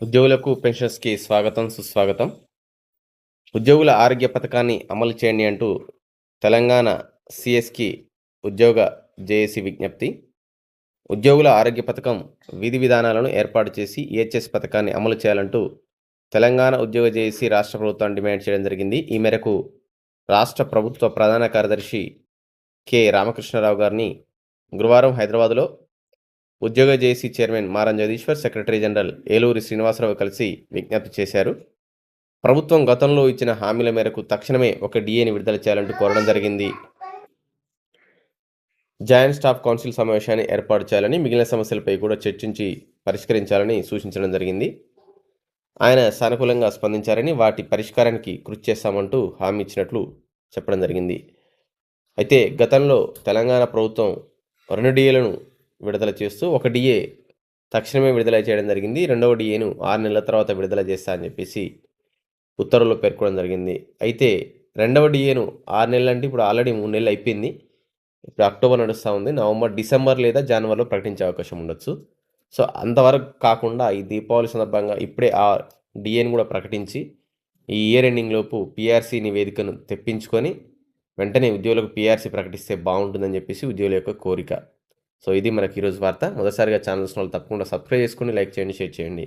ఉద్యోగులకు పెన్షన్స్కి స్వాగతం సుస్వాగతం. ఉద్యోగుల ఆరోగ్య పథకాన్ని అమలు చేయండి అంటూ తెలంగాణ సిఎస్కి ఉద్యోగ జేఏసీ విజ్ఞప్తి. ఉద్యోగుల ఆరోగ్య పథకం విధి విధానాలను ఏర్పాటు చేసి ఈహెచ్ఎస్ పథకాన్ని అమలు చేయాలంటూ తెలంగాణ ఉద్యోగ జేఏసీ రాష్ట్ర ప్రభుత్వాన్ని డిమాండ్ చేయడం జరిగింది. ఈ మేరకు రాష్ట్ర ప్రభుత్వ ప్రధాన కార్యదర్శి కె రామకృష్ణారావు గారిని గురువారం హైదరాబాద్లో ఉద్యోగ JAC chairman Maram Jagadishwar secretary general Eluri Srinivasarao కలిసి విజ్ఞప్తి చేశారు. ప్రభుత్వం గతంలో ఇచ్చిన హామీల మేరకు తక్షణమే ఒక డిఏని విడుదల చేయాలంటూ కోరడం జరిగింది. జాయింట్ స్టాఫ్ కౌన్సిల్ సమావేశాన్ని ఏర్పాటు చేయాలని మిగిలిన సమస్యలపై కూడా చర్చించి పరిష్కరించాలని సూచించడం జరిగింది. ఆయన సానుకూలంగా స్పందించారని వాటి పరిష్కారానికి కృషి చేస్తామంటూ హామీ ఇచ్చినట్లు చెప్పడం జరిగింది. అయితే గతంలో తెలంగాణ ప్రభుత్వం రెండు డిఏలను విడుదల చేస్తూ ఒక డిఏ తక్షణమే విడుదల చేయడం జరిగింది. రెండవ డిఏను ఆరు నెలల తర్వాత విడుదల చేస్తా అని చెప్పేసి ఉత్తర్వులు పేర్కొనడం జరిగింది. అయితే రెండవ డిఏను ఆరు నెలలు అంటే ఇప్పుడు ఆల్రెడీ మూడు నెలలు అయిపోయింది. ఇప్పుడు అక్టోబర్ నడుస్తూ ఉంది. నవంబర్ డిసెంబర్ లేదా జనవరిలో ప్రకటించే అవకాశం ఉండొచ్చు. సో అంతవరకు కాకుండా ఈ దీపావళి సందర్భంగా ఇప్పుడే ఆ డిఏని కూడా ప్రకటించి ఈ ఇయర్ ఎండింగ్ లోపు పిఆర్సీ నివేదికను తెప్పించుకొని వెంటనే ఉద్యోగులకు పిఆర్సీ ప్రకటిస్తే బాగుంటుందని చెప్పేసి ఉద్యోగుల యొక్క కోరిక. సో ఇది మనకి ఈరోజు వార్త. మొదటిసారిగా ఛానల్స్ వాళ్ళు తప్పకుండా సబ్స్క్రైబ్ చేసుకొని లైక్ చేయండి షేర్ చేయండి.